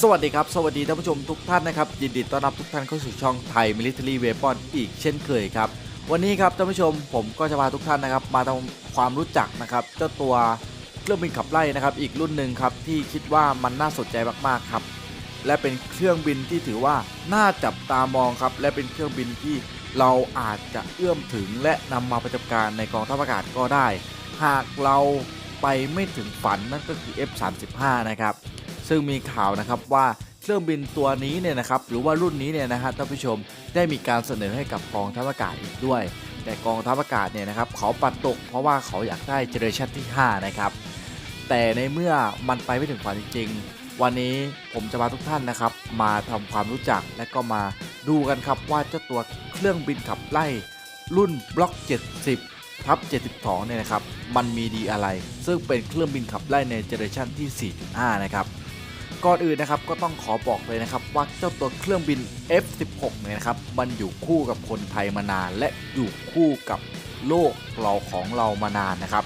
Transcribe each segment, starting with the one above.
สวัสดีครับ สวัสดีท่านผู้ชมทุกท่านนะครับ ยินดีต้อนรับทุกท่านเข้าสู่ช่องไทย Military Weapon อีกเช่นเคยครับ วันนี้ครับท่านผู้ชมผมก็จะพาทุกท่านนะครับ มาทำความรู้จักนะครับเจ้าตัวเครื่องบินขับไล่นะครับ อีกรุ่นหนึ่งครับที่คิดว่ามันน่าสนใจมากๆครับ และเป็นเครื่องบินที่ถือว่าน่าจับตามองครับ และเป็นเครื่องบินที่เราอาจจะเอื้อมถึงและนำมาประจำการในกองทัพอากาศก็ได้ หากเราไปไม่ถึงฝันนั่นก็คือ F35 นะครับ ซึ่งมีข่าวนะครับว่าเครื่องบินตัวนี้เนี่ยนะครับหรือว่ารุ่นนี้เนี่ยนะฮะท่านผู้ชมได้มีการเสนอให้กับกองทัพอากาศอีกด้วย แต่กองทัพอากาศเนี่ยนะครับเขาปัดตกเพราะว่าเขาอยากได้เจเนอเรชันที่ 5 นะครับ แต่ในเมื่อมันไปไม่ถึงฝันจริงๆ วันนี้ผมจะพาทุกท่านนะครับ มาทำความรู้จักและก็มาดูกันครับว่าเจ้าตัวเครื่องบินขับไล่รุ่นบล็อก 70ทับ72เนี่ยนะครับมันมีดีอะไร ซึ่งเป็นเครื่องบินขับไล่ในเจเนอเรชันที่ 4.5 นะครับ ก่อนอื่นนะครับก็ต้องขอบอกเลยนะครับว่าเจ้าตัวเครื่องบิน F16 เนี่ยนะครับมันอยู่คู่กับคนไทยมานาน และอยู่คู่กับโลกเราของเรามานานนะครับ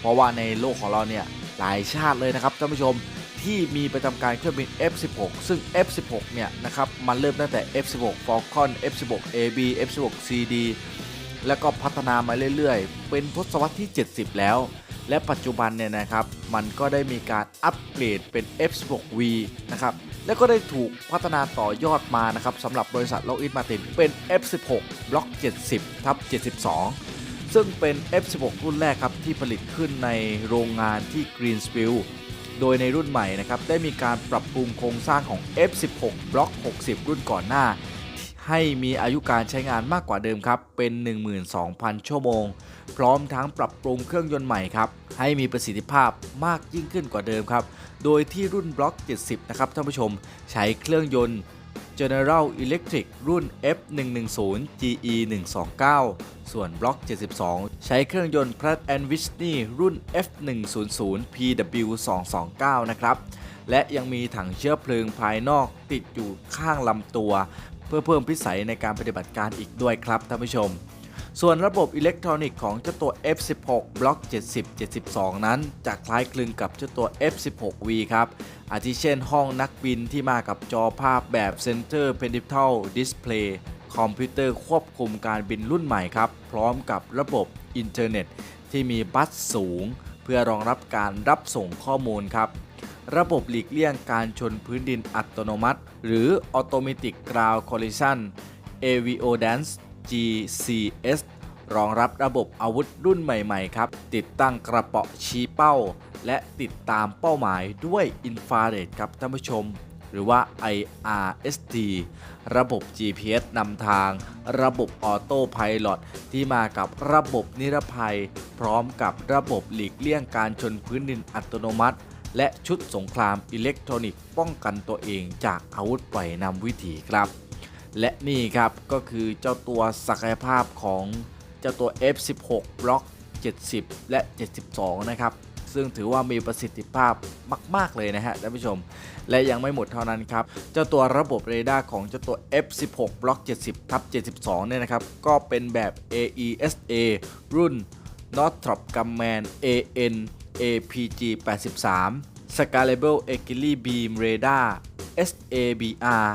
เพราะว่าในโลกของเราเนี่ยหลายชาติเลยนะครับท่านผู้ชมที่มีประจำการเครื่องบิน F16 ซึ่ง F16 เนี่ยนะครับมันเริ่มตั้งแต่ F16 Falcon F16 AB F16 CD แล้วก็พัฒนามาเรื่อยๆ เป็นทศวรรษที่ 70 แล้ว และปัจจุบันเนี่ยนะครับ มันก็ได้มีการอัปเกรดเป็น F16V นะครับ แล้วก็ได้ถูกพัฒนาต่อยอดมานะครับสำหรับบริษัท Lockheed Martin เป็น F16 Block 70ทับ72 ซึ่งเป็น F16 รุ่นแรกครับที่ผลิตขึ้นในโรงงานที่ Greensfield โดยในรุ่นใหม่นะครับได้มีการปรับปรุงโครงสร้างของ F16 Block 60 รุ่นก่อนหน้า ให้มีอายุการใช้งานมากกว่าเดิมครับเป็น 12,000 ชั่วโมง พร้อมทั้งปรับปรุงเครื่องยนต์ใหม่ครับให้มีประสิทธิภาพมากยิ่งขึ้นกว่าเดิมครับ โดยที่รุ่นบล็อก 70 นะครับท่านผู้ชม ใช้เครื่องยนต์ General Electric รุ่น F110 GE 129 ส่วนบล็อก 72 ใช้เครื่องยนต์ Pratt Whitney รุ่น F100 PW 229 นะครับ และยังมีถังเชื้อเพลิงภายนอกติดอยู่ข้างลำตัว เพื่อเพิ่มพิสัยในการปฏิบัติการอีกด้วยครับท่านผู้ชม ส่วนระบบอิเล็กทรอนิกส์ของเจ้าตัว F16 บล็อก 70 72 นั้น จะคล้ายคลึงกับเจ้าตัว F16V ครับ อาทิเช่นห้องนักบินที่มากับจอภาพแบบ Center Pentile Display คอมพิวเตอร์ควบคุมการบินรุ่นใหม่ครับ พร้อมกับระบบอินเทอร์เน็ต ที่มีบัสสูง เพื่อรองรับการรับส่งข้อมูลครับ ระบบหลีกเลี่ยงการชนพื้นดินอัตโนมัติ หรือ Automatic Ground Collision AVO Dance GCS รองรับระบบอาวุธรุ่นใหม่ๆครับ ติดตั้งกระเป๋าชี้เป้า และติดตามเป้าหมายด้วยอินฟราเรดครับท่านผู้ชม หรือว่า IRST ระบบ GPS นำทาง ระบบออโต้พ l o t ที่มากับระบบนิรภัย พร้อมกับระบบหลีกเลี่ยงการชนพื้นดินอัตโนมัติ และชุดสงครามอิเล็กทรอนิกส์ป้องกันตัวเองจากอาวุธปล่อยนำวิถีครับ และนี่ครับก็คือเจ้าตัวศักยภาพของเจ้าตัว F16 บล็อก 70 และ 72 นะครับ ซึ่งถือว่ามีประสิทธิภาพมาก ๆ เลยนะฮะท่านผู้ชม และยังไม่หมดเท่านั้นครับ เจ้าตัวระบบเรดาร์ของเจ้าตัว F16 บล็อก 70 ทับ 72 เนี่ยนะครับ ก็เป็นแบบ AESA รุ่น Northrop Grumman AN APG 83 Scalable Auxiliary Beam Radar SABR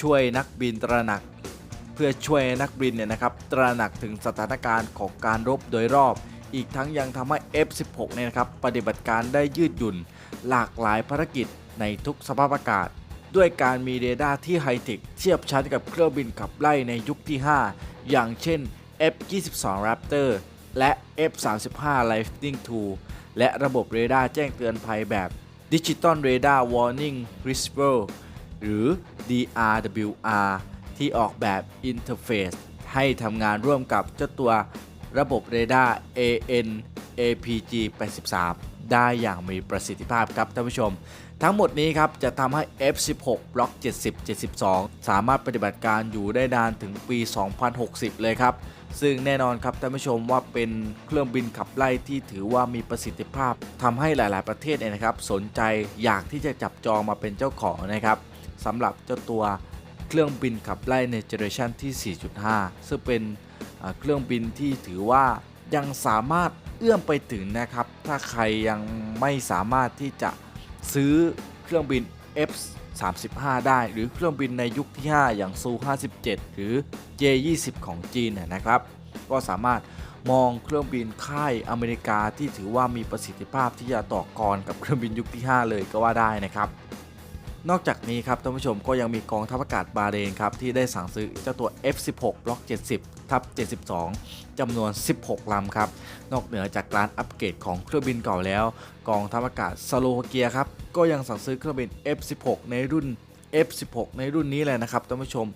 ช่วยนักบินตระหนัก เพื่อช่วยนักบินเนี่ยนะครับตระหนักถึงสถานการณ์ของการรบโดยรอบ อีกทั้งยังทำให้ F16 เนี่ยนะครับปฏิบัติการได้ยืดหยุ่น หลากหลายภารกิจในทุกสภาพอากาศ ด้วยการมีเรดาร์ที่ไฮเทคเทียบชั้นกับเครื่องบินขับไล่ในยุคที่ 5 อย่างเช่น F22 Raptor และ F35 Lightning II และระบบเรดาร์แจ้งเตือนภัยแบบ Digital Radar Warning Receiver หรือ DRWR ที่ออกแบบอินเทอร์เฟซให้ทำงานร่วมกับเจ้าตัวระบบเรดาร์ AN APG 83ได้อย่างมีประสิทธิภาพครับท่านผู้ชม ทั้งหมดนี้ครับจะทำให้ F16 บล็อก70 72 สามารถปฏิบัติการอยู่ได้นานถึงปี 2060 เลยครับ ซึ่งแน่นอนครับท่านผู้ชมว่าเป็นเครื่องบินขับไล่ที่ถือว่ามีประสิทธิภาพทำให้หลาย ๆ ประเทศเนี่ยนะครับ สนใจอยากที่จะจับจองมาเป็นเจ้าของนะครับ สำหรับเจ้าตัวเครื่องบินขับไล่ในเจเนอเรชันที่ 4.5 ซึ่งเป็นเครื่องบินที่ถือว่ายังสามารถเอื้อมไปถึงนะครับ ถ้าใครยังไม่สามารถที่จะซื้อเครื่องบิน F35 ได้ หรือเครื่องบินในยุคที่ 5 อย่างซู57 หรือ J20 ของจีนนะครับ ก็สามารถมองเครื่องบินค่ายอเมริกาที่ถือว่ามีประสิทธิภาพที่จะต่อกรกับเครื่องบินยุคที่ 5 เลยก็ว่าได้นะครับ นอกจากนี้ครับท่านผู้ชมก็ยังมีกองทัพอากาศบาเรนครับที่ได้สั่งซื้อเจ้าตัว F16 บล็อก 70 ทับ 72 จำนวน 16 ลำครับ นอกเหนือจากการอัปเกรดของเครื่องบินเก่าแล้ว กองทัพอากาศสโลวาเกียครับก็ยังสั่งซื้อเครื่องบิน F16 ในรุ่น F16 ในรุ่นนี้เลยนะครับท่านผู้ชม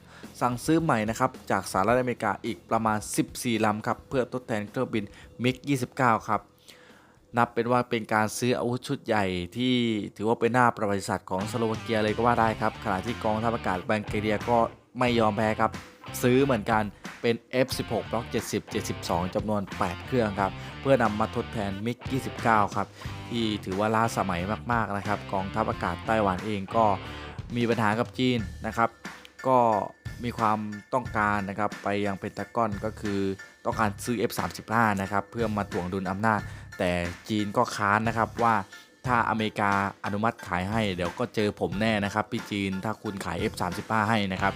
สั่งซื้อใหม่นะครับจากสหรัฐอเมริกาอีกประมาณ 14 ลำครับเพื่อทดแทนเครื่องบิน MiG-29 ครับ นับเป็นว่าเป็นการซื้ออาวุธชุดใหญ่ที่ถือว่าเป็นหน้าประวัติศาสตร์ของสโลวาเกียเลยก็ว่าได้ครับ ขณะที่กองทัพอากาศบังเกเรียก็ไม่ยอมแพ้ครับ ซื้อเหมือนกันเป็น F16 บล็อก 70 72จำนวน 8 เครื่องครับ เพื่อนำมาทดแทนมิก 29 ครับ ที่ถือว่าล้าสมัยมากๆนะครับ กองทัพอากาศไต้หวันเองก็มีปัญหากับจีนนะครับ ก็มีความต้องการนะครับไปยังเพนตากอนก็คือต้องการซื้อ F35 นะครับเพื่อมาถ่วงดุลอำนาจ แต่จีนก็ค้านนะครับว่าถ้าอเมริกาอนุมัติขายให้เดี๋ยวก็เจอผมแน่นะครับพี่จีนถ้าคุณขาย F35 ให้นะครับ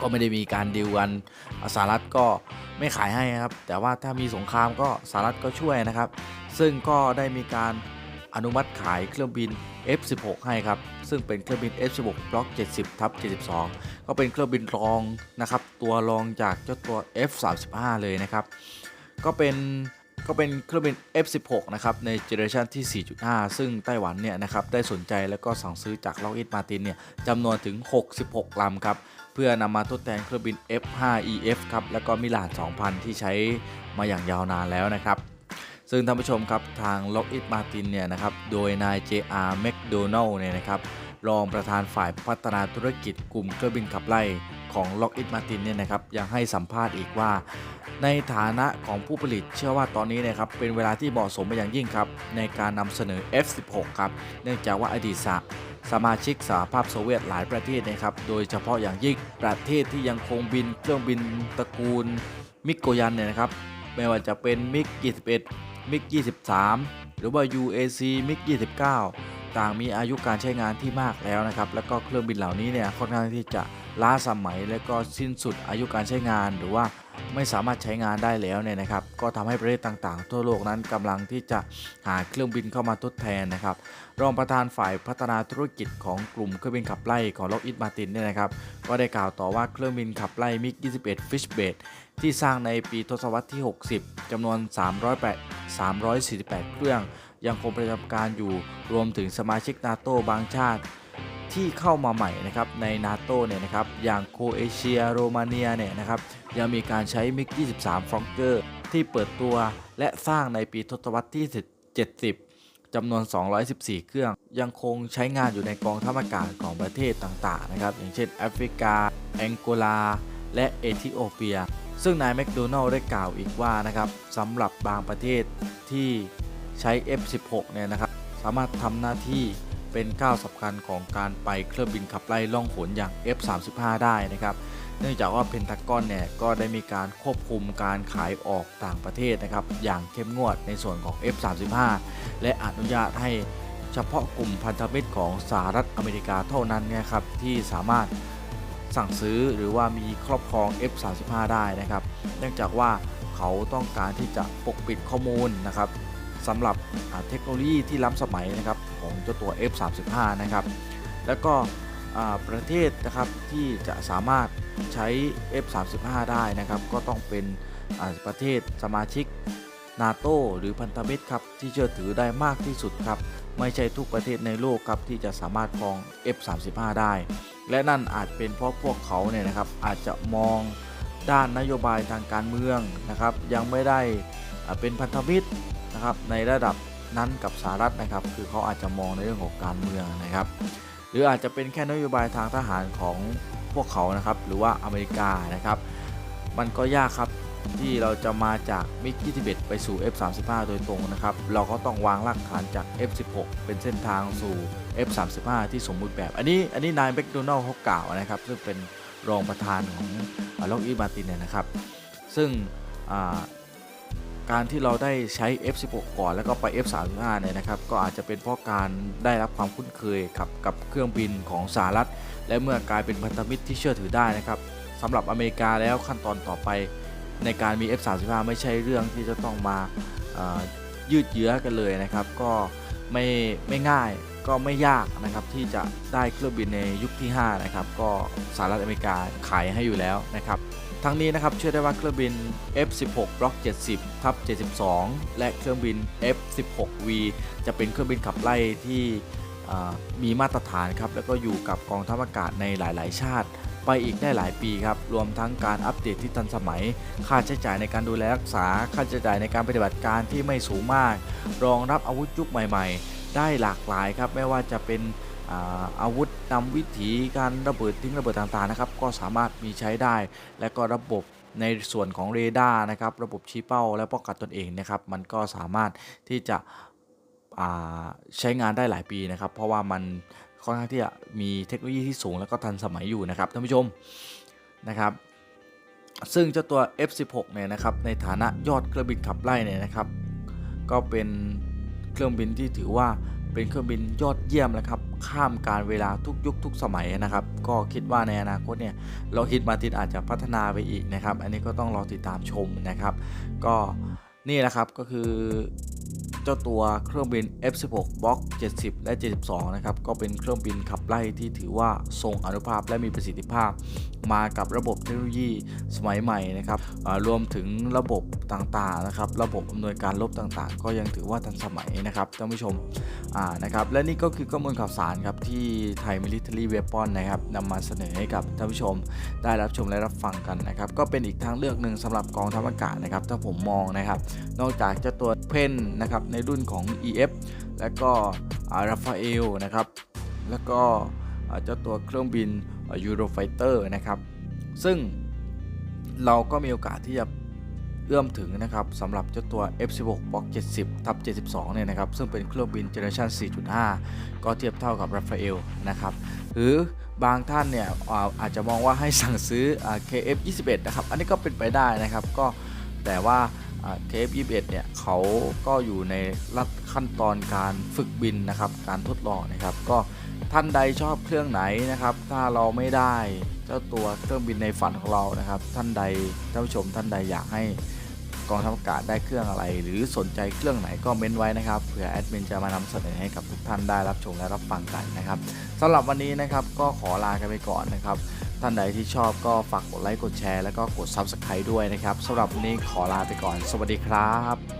ก็ไม่ได้มีการดีลกันสหรัฐก็ไม่ขายให้นะครับ แต่ว่าถ้ามีสงครามก็สหรัฐก็ช่วยนะครับ ซึ่งก็ได้มีการอนุมัติขายเครื่องบิน F16 ให้ครับ ซึ่งเป็นเครื่องบิน F16 บล็อก 70ทับ72 ก็เป็นเครื่องบินรองนะครับ ตัวรองจากเจ้าตัว F35 เลยนะครับ ก็เป็น ก็เป็นเครื่องบิน F16 นะครับในเจเนอเรชันที่ 4.5 ซึ่งไต้หวันเนี่ยนะครับได้สนใจแล้วก็สั่งซื้อจาก Lockheed Martin เนี่ยจำนวนถึง 66 ลำครับเพื่อนำมาทดแทนเครื่องบิน F5EF ครับแล้วก็มิลาน2000 ที่ใช้มาอย่างยาวนานแล้วนะครับซึ่งท่านผู้ชมครับทาง Lockheed Martin เนี่ยนะครับโดยนาย JR McDonnell เนี่ยนะครับรองประธานฝ่ายพัฒนาธุรกิจกลุ่มเครื่องบินขับไล่ ของ Lockheed Martin เนี่ยนะครับยังให้สัมภาษณ์อีกว่า ในฐานะของผู้ผลิตเชื่อว่าตอนนี้นะครับเป็นเวลาที่เหมาะสมเป็นอย่างยิ่งครับ ในการนำเสนอ F16 ครับเนื่องจากว่าอดีตสหสมาชิกสหภาพโซเวียตหลายประเทศนะครับ โดยเฉพาะอย่างยิ่งประเทศที่ยังคงบินเครื่องบินตระกูลมิกโกยันเนี่ยนะครับ ไม่ว่าจะเป็นมิก 21 มิก 23 หรือว่า UAC มิก29 ต่างมีอายุการใช้งานที่มากแล้วนะครับ แล้วก็เครื่องบินเหล่านี้เนี่ยค่อนข้างที่จะล้าสมัยและก็สิ้นสุดอายุการใช้งานหรือว่า ไม่สามารถใช้งานได้แล้วเนี่ยนะครับ ก็ทำให้ประเทศต่างๆ ทั่วโลกนั้นกำลังที่จะหาเครื่องบินเข้ามาทดแทนนะครับ รองประธานฝ่ายพัฒนาธุรกิจของกลุ่มเครื่องบินขับไล่ของล็อกอิดมาตินเนี่ยนะครับ ก็ได้กล่าวต่อว่าเครื่องบินขับไล่มิก 21 Fishbait ที่สร้างในปีทศวรรษที่ 60จำนวน 308 348 เครื่อง ยังคงประจำการอยู่รวมถึงสมาชิกนาโตบางชาติ ที่เข้ามาใหม่นะครับในนาโตเนี่ยนะครับอย่างโคเอเชียโรมาเนียเนี่ยนะครับยังมีการใช้มิก 23 ฟรองเกอร์ที่เปิดตัวและสร้างในปีทศวรรษที่ 70จำนวน 214 เครื่อง ยังคงใช้งานอยู่ในกองทัพอากาศของประเทศต่างๆนะครับอย่างเช่นแอฟริกา แองโกลา และเอธิโอเปีย ซึ่งนายแมคโดนัลล์ได้กล่าวอีกว่านะครับสำหรับบางประเทศที่ใช้ F16 เนี่ยนะครับสามารถทำหน้าที่ เป็นก้าวสำคัญของการไปเครื่องบินขับไล่ล่องหนอย่าง F35 ได้นะครับ เนื่องจากว่าเพนทากอนเนี่ยก็ได้มีการควบคุมการขายออกต่างประเทศนะครับอย่างเข้มงวดในส่วนของ F35 และอนุญาตให้เฉพาะกลุ่มพันธมิตรของสหรัฐอเมริกาเท่านั้นนี่ยครับที่สามารถสั่งซื้อหรือว่ามีครอบครอง F35 ได้นะครับ เนื่องจากว่าเขาต้องการที่จะปกปิดข้อมูลนะครับสำหรับเทคโนโลยีที่ล้ำสมัยนะครับ ของเจ้าตัว F35 นะครับ แล้วก็ประเทศนะครับที่จะสามารถใช้ F35 ได้นะครับ ก็ต้องเป็นประเทศสมาชิกนาโตหรือพันธมิตรครับที่เชื่อถือได้มากที่สุดครับ ไม่ใช่ทุกประเทศในโลกครับที่จะสามารถครอง F35 ได้ และนั่นอาจเป็นเพราะพวกเขาเนี่ยนะครับอาจจะมองด้านนโยบายทางการเมืองนะครับ ยังไม่ได้เป็นพันธมิตรนะครับในระดับ นั้นกับสหรัฐนะครับ คือเขาอาจจะมองในเรื่องของการเมืองนะครับ หรืออาจจะเป็นแค่นโยบายทางทหารของพวกเขานะครับ หรือว่าอเมริกานะครับ มันก็ยากครับที่เราจะมาจากมิก21ไปสู่ F35 โดยตรงนะครับ เราก็ต้องวางรากฐานจาก F16 เป็นเส้นทางสู่ F35 ที่สมบูรณ์แบบ อันนี้อันนี้นายแบ็กโดนัลเขากล่าวนะครับ ซึ่งเป็นรองประธานของล็อกอีมาตินเนี่ยนะครับ ซึ่ง การที่เราได้ใช้ F16 ก่อนแล้วก็ไป F35 เนี่ยนะครับก็อาจจะเป็นเพราะการได้รับความคุ้นเคยกับกับเครื่องบินของสหรัฐ และเมื่อกลายเป็นพันธมิตรที่เชื่อถือได้นะครับสำหรับอเมริกาแล้วขั้นตอนต่อไปในการมี F35 ไม่ใช่เรื่องที่จะต้องมายืดเยื้อกันเลยนะครับ ก็ไม่ไม่ง่าย ก็ไม่ยากนะครับที่จะได้เครื่องบินในยุคที่ 5 นะครับ ก็สหรัฐอเมริกาขายให้อยู่แล้วนะครับทั้งนี้นะครับเชื่อได้ว่าเครื่องบิน F16 บล็อก70ทับ72 และเครื่องบิน F16V จะเป็นเครื่องบินขับไล่ที่มีมาตรฐานครับแล้วก็อยู่กับกองทัพอากาศในหลาย ๆ ชาติ ไปอีกได้หลายปีครับรวมทั้งการอัปเดตที่ทันสมัย ค่าใช้จ่ายในการดูแลรักษา ค่าใช้จ่ายในการปฏิบัติการที่ไม่สูงมาก รองรับอาวุธยุคใหม่ ๆ ได้หลากหลายครับ ไม่ว่าจะเป็นอาวุธนำวิถีการระเบิดทิ้งระเบิดต่างๆนะครับก็สามารถมีใช้ได้ และก็ระบบในส่วนของเรดาร์นะครับระบบชี้เป้าและป้องกันตนเองนะครับมันก็สามารถที่จะใช้งานได้หลายปีนะครับ เพราะว่ามันค่อนข้างที่จะมีเทคโนโลยีที่สูงแล้วก็ทันสมัยอยู่นะครับท่านผู้ชมนะครับซึ่งเจ้าตัว F16 เนี่ยนะครับในฐานะยอดเครื่องบินขับไล่เนี่ยนะครับก็เป็น เครื่องบินที่ถือว่าเป็นเครื่องบินยอดเยี่ยมแล้วครับ ข้ามการเวลาทุกยุคทุกสมัยนะครับ ก็คิดว่าในอนาคตเนี่ยเราฮิตมาตินอาจจะพัฒนาไปอีกนะครับ อันนี้ก็ต้องรอติดตามชมนะครับ ก็นี่แหละครับก็คือเจ้าตัวเครื่องบิน F16 บล็อก70 และ 72 นะครับ ก็เป็นเครื่องบินขับไล่ที่ถือว่าทรงอนุภาพและมีประสิทธิภาพมากับระบบเทคโนโลยีสมัยใหม่นะครับรวมถึงระบบต่างๆนะครับ ระบบอำนวยการลบต่างๆ ก็ยังถือว่าทันสมัยนะครับท่านผู้ชมอ่านะครับและนี่ก็คือข้อมูลข่าวสารครับที่ไทย Military Weapon นนะครับนำมาเสนอให้กับท่านผู้ชม ได้รับชมและรับฟังกันนะครับ ก็เป็นอีกทางเลือกหนึ่งสำหรับกองทัพอากาศนะครับ ถ้าผมมองนะครับ นอกจากเจะตัวเพนนะครับในรุ่นของ EF และก็ราฟาเอลนะครับ แล้วก็เจ้าตัวเครื่องบิน ยูโรไฟเตอร์นะครับ ซึ่งเราก็มีโอกาสที่จะเอื้อมถึงนะครับสำหรับเจ้าตัว F16 Block 70ทับ72 เนี่ยนะครับ ซึ่งเป็นเครื่องบินเจเนอเรชัน4.5 ก็เทียบเท่ากับราฟาเอลนะครับ หรือบางท่านเนี่ยอาจจะมองว่าให้สั่งซื้ออ่า KF21 นะครับ อันนี้ก็เป็นไปได้นะครับ ก็แต่ว่าอ่า KF21 เนี่ยเขาก็อยู่ในรัดขั้นตอนการฝึกบินนะครับ การทดลองนะครับ ก็ ท่านใดชอบเครื่องไหนนะครับ ถ้าเราไม่ได้เจ้าตัวเครื่องบินในฝันของเรานะครับ ท่านใดท่านผู้ชมท่านใดอยากให้กองทัพอากาศได้เครื่องอะไร หรือสนใจเครื่องไหนก็เม้นไว้นะครับเผื่อแอดมินจะมานำเสนอให้กับทุกท่านได้รับชมและรับฟังกันนะครับสำหรับวันนี้นะครับก็ขอลากันไปก่อนนะครับ ท่านใดที่ชอบก็ฝากกดไลค์กดแชร์แล้วก็กด Subscribe ด้วยนะครับสำหรับวันนี้ขอลาไปก่อน สวัสดีครับ